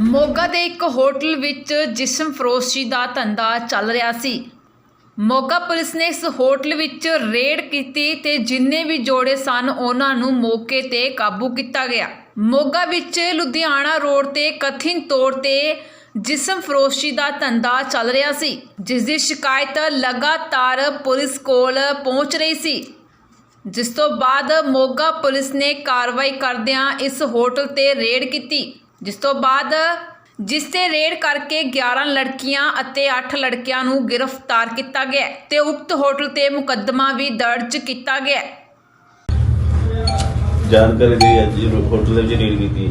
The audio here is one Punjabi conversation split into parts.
ਮੋਗਾ ਦੇ ਇੱਕ ਹੋਟਲ ਵਿੱਚ ਜਿਸਮ ਫਰੋਸ਼ੀ ਦਾ ਧੰਦਾ ਚੱਲ ਰਿਹਾ ਸੀ। ਮੋਗਾ ਪੁਲਿਸ ਨੇ ਇਸ ਹੋਟਲ ਵਿੱਚ ਰੇਡ ਕੀਤੀ ਤੇ ਜਿੰਨੇ ਵੀ ਜੋੜੇ ਸਨ, ਉਹਨਾਂ ਨੂੰ ਮੌਕੇ ਤੇ ਕਾਬੂ ਕੀਤਾ ਗਿਆ। ਮੋਗਾ ਵਿੱਚ ਲੁਧਿਆਣਾ ਰੋਡ ਤੇ ਕਥਿਨ ਤੌਰ ਤੇ ਜਿਸਮ ਫਰੋਸ਼ੀ ਦਾ ਧੰਦਾ ਚੱਲ ਰਿਹਾ ਸੀ, ਜਿਸ ਦੀ ਸ਼ਿਕਾਇਤ ਲਗਾਤਾਰ ਪੁਲਿਸ ਕੋਲ ਪਹੁੰਚ ਰਹੀ ਸੀ। ਜਿਸ ਤੋਂ ਬਾਅਦ ਮੋਗਾ ਪੁਲਿਸ ਨੇ ਕਾਰਵਾਈ ਕਰਦਿਆਂ ਇਸ ਹੋਟਲ ਤੇ ਰੇਡ ਕੀਤੀ। ਜਿਸ ਤੋਂ ਬਾਅਦ ਜਿਸ ਤੇ ਰੇਡ ਕਰਕੇ 11 ਲੜਕੀਆਂ ਅਤੇ 8 ਲੜਕਿਆਂ ਨੂੰ ਗ੍ਰਿਫਤਾਰ ਕੀਤਾ ਗਿਆ ਹੈ ਤੇ ਉਕਤ ਹੋਟਲ ਤੇ ਮੁਕੱਦਮਾ ਵੀ ਦਰਜ ਕੀਤਾ ਗਿਆ ਜਾਣਕਾਰੀ ਦੀ ਅੱਜ ਹੋਟਲ ਦੇ ਵਿੱਚ ਰੇਡ ਕੀਤੀ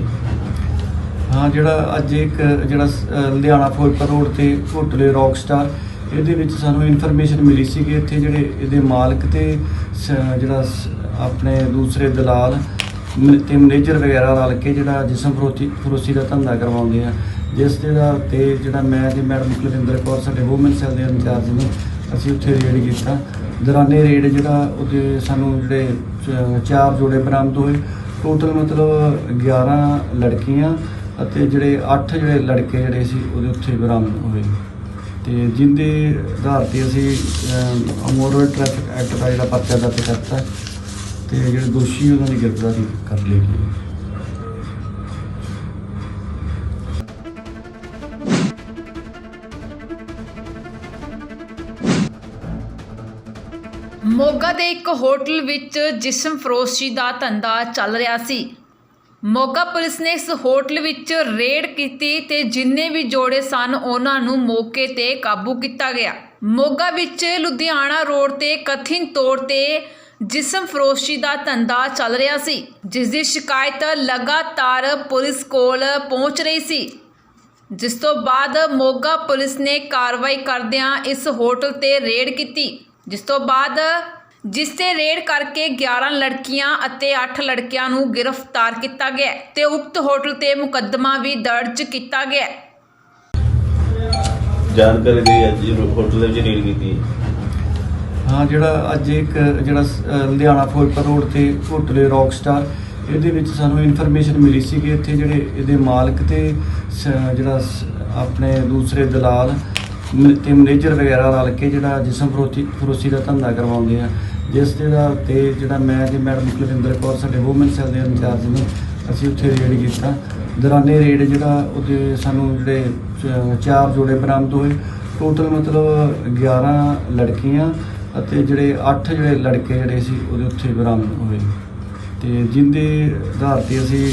ਹਾਂ। ਜਿਹੜਾ ਅੱਜ ਇੱਕ ਜਿਹੜਾ ਲੁਧਿਆਣਾ ਫੋਲਪਰ ਰੋਡ ਤੇ ਹੋਟਲ ਰੌਕ ਸਟਾਰ ਇਹਦੇ ਵਿੱਚ ਸਾਨੂੰ ਇਨਫੋਰਮੇਸ਼ਨ ਮਿਲੀ ਸੀ ਕਿ ਇੱਥੇ ਜਿਹੜੇ ਇਹਦੇ ਮਾਲਕ ਤੇ ਜਿਹੜਾ ਆਪਣੇ ਦੂਸਰੇ ਦਲਾਲ ਤੇ ਮੈਨੇਜਰ ਵਗੈਰਾ ਰਲ ਕੇ ਜਿਹੜਾ ਜਿਸਮ ਫਰੋਤੀ ਫਰੋਸੀ ਦਾ ਧੰਦਾ ਕਰਵਾਉਂਦੇ ਆ, ਜਿਸ ਦੇ ਆਧਾਰ ਤੇ ਜਿਹੜਾ ਮੈਂ ਤੇ ਮੈਡਮ ਕੁਲਵਿੰਦਰ ਕੌਰ, ਸਾਡੇ ਵੂਮਨ ਸੈੱਲ ਦੇ ਇੰਚਾਰਜ ਨੇ ਅਸੀਂ ਉੱਥੇ ਰੇਡ ਕੀਤਾ। ਦੌਰਾਨੇ ਰੇਡ ਜਿਹੜਾ ਉਹਦੇ ਸਾਨੂੰ ਜਿਹੜੇ ਚ- ਚਾਰ ਜੋੜੇ ਬਰਾਮਦ ਹੋਏ। ਟੋਟਲ ਮਤਲਬ 11 ਲੜਕੀਆਂ ਅਤੇ ਜਿਹੜੇ 8 ਜਿਹੜੇ ਲੜਕੇ ਜਿਹੜੇ ਸੀ, ਉਹਦੇ ਉੱਥੇ ਬਰਾਮਦ ਹੋਏ। ਤੇ ਜਿੰਦੇ ਆਧਾਰ ਤੇ ਅਸੀਂ ਮੋਟਰ ਟ੍ਰੈਫਿਕ ਐਕਟ ਦਾ ਜਿਹੜਾ ਪਰਚਾ ਦਰਜ ਕਰਤਾ। ਤੇ ਜਿਹੜੇ ਦੋਸ਼ੀ ਉਹਨਾਂ ਦੀ ਗ੍ਰਿਫਤਾਰੀ ਕਰ ਲਈ ਗਈ। ਮੋਗਾ ਦੇ ਇੱਕ ਹੋਟਲ ਵਿੱਚ ਜਿਸਮ ਫਰੋਸ਼ੀ ਦਾ ਧੰਦਾ ਚੱਲ ਰਿਹਾ ਸੀ। ਮੋਗਾ ਪੁਲਿਸ ਨੇ ਇਸ ਹੋਟਲ ਵਿੱਚ ਰੇਡ ਕੀਤੀ ਤੇ ਜਿੰਨੇ ਵੀ ਜੋੜੇ ਸਨ ਉਹਨਾਂ ਨੂੰ ਮੌਕੇ ਤੇ ਕਾਬੂ ਕੀਤਾ ਗਿਆ। ਮੋਗਾ ਵਿੱਚ ਲੁਧਿਆਣਾ ਰੋਡ ਤੇ ਕਥਿਨ ਤੌਰ ਤੇ ਜਿਸਮ ਫਰੋਸ਼ੀ ਦਾ ਧੰਦਾ ਚੱਲ ਰਿਹਾ ਸੀ, ਜਿਸ ਦੀ ਸ਼ਿਕਾਇਤ ਲਗਾਤਾਰ ਪੁਲਿਸ ਕੋਲ ਪਹੁੰਚ ਰਹੀ ਸੀ। ਜਿਸ ਤੋਂ ਬਾਅਦ ਮੋਗਾ ਪੁਲਿਸ ਨੇ ਕਾਰਵਾਈ ਕਰਦਿਆਂ ਇਸ ਹੋਟਲ ਤੇ ਰੇਡ ਕੀਤੀ, ਜਿਸ ਤੋਂ ਬਾਅਦ ਜਿਸ ਤੇ ਰੇਡ ਕਰਕੇ 11 ਲੜਕੀਆਂ ਅਤੇ 8 ਲੜਕਿਆਂ ਨੂੰ ਗ੍ਰਿਫਤਾਰ ਕੀਤਾ ਗਿਆ ਹੈ ਤੇ ਉਕਤ ਹੋਟਲ ਤੇ ਮੁਕੱਦਮਾ ਵੀ ਦਰਜ ਕੀਤਾ ਗਿਆ। ਜਾਣਕਾਰੀ ਦੀ ਅੱਜ ਹੋਟਲ ਦੇ ਵਿੱਚ ਰੇਡ ਕੀਤੀ। ਹਾਂ, ਜਿਹੜਾ ਅੱਜ ਇੱਕ, ਜਿਹੜਾ ਲੁਧਿਆਣਾ ਫੋਲਪਰ ਰੋਡ ਤੇ ਹੋਟਲ ਹੈ ਰੌਕ ਸਟਾਰ, ਇਹਦੇ ਵਿੱਚ ਸਾਨੂੰ ਇਨਫੋਰਮੇਸ਼ਨ ਮਿਲੀ ਸੀ ਕਿ ਇੱਥੇ ਜਿਹੜੇ ਇਹਦੇ ਮਾਲਕ ਤੇ ਸ- ਜਿਹੜਾ ਸ- ਆਪਣੇ ਦੂਸਰੇ ਦਲਾਲ ਮ- ਤੇ ਮੈਨੇਜਰ ਵਗੈਰਾ ਰਲ ਕੇ ਜਿਹੜਾ ਜਿਸਮ ਫਰੋਤੀ, ਫਰੋਸੀ ਦਾ ਧੰਦਾ ਕਰਵਾਉਂਦੇ ਆ, ਜਿਸ ਦੇ ਦਾ ਤੇ ਜਿਹੜਾ ਮੈਂ ਤੇ ਮੈਡਮ ਕੁਲਵਿੰਦਰ ਕੌਰ, ਸਾਡੇ ਵੂਮਨ ਸੈੱਲ ਦੇ ਇੰਚਾਰਜ ਨੇ, ਅਸੀਂ ਉੱਥੇ ਰੇਡ ਕੀਤਾ। ਦਰਾਨੇ ਰੇਡ ਜਿਹੜਾ ਉਹਦੇ ਸਾਨੂੰ ਜਿਹੜੇ ਚਾਰ ਜੋੜੇ ਬਰਾਮਦ ਹੋਏ। ਟੋਟਲ ਮਤਲਬ 11 ਲੜਕੀਆਂ ਅਤੇ ਜਿਹੜੇ 8 ਜਿਹੜੇ ਲੜਕੇ ਜਿਹੜੇ ਸੀ, ਉਹਦੇ ਉੱਥੇ ਬਰਾਮਦ ਹੋਏ। ਤੇ ਜਿੰਦੇ ਆਧਾਰ ਤੇ ਅਸੀਂ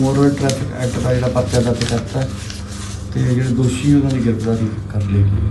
ਮੋਟਰ ਟ੍ਰੈਫਿਕ ਐਕਟ ਦਾ ਜਿਹੜਾ ਪਰਚਾ ਦਰਜ ਕਰਤਾ ਤੇ ਜਿਹੜੇ ਦੋਸ਼ੀ ਉਹਨਾਂ ਦੀ ਗ੍ਰਿਫਤਾਰੀ ਕਰ ਲਈ ਗਈ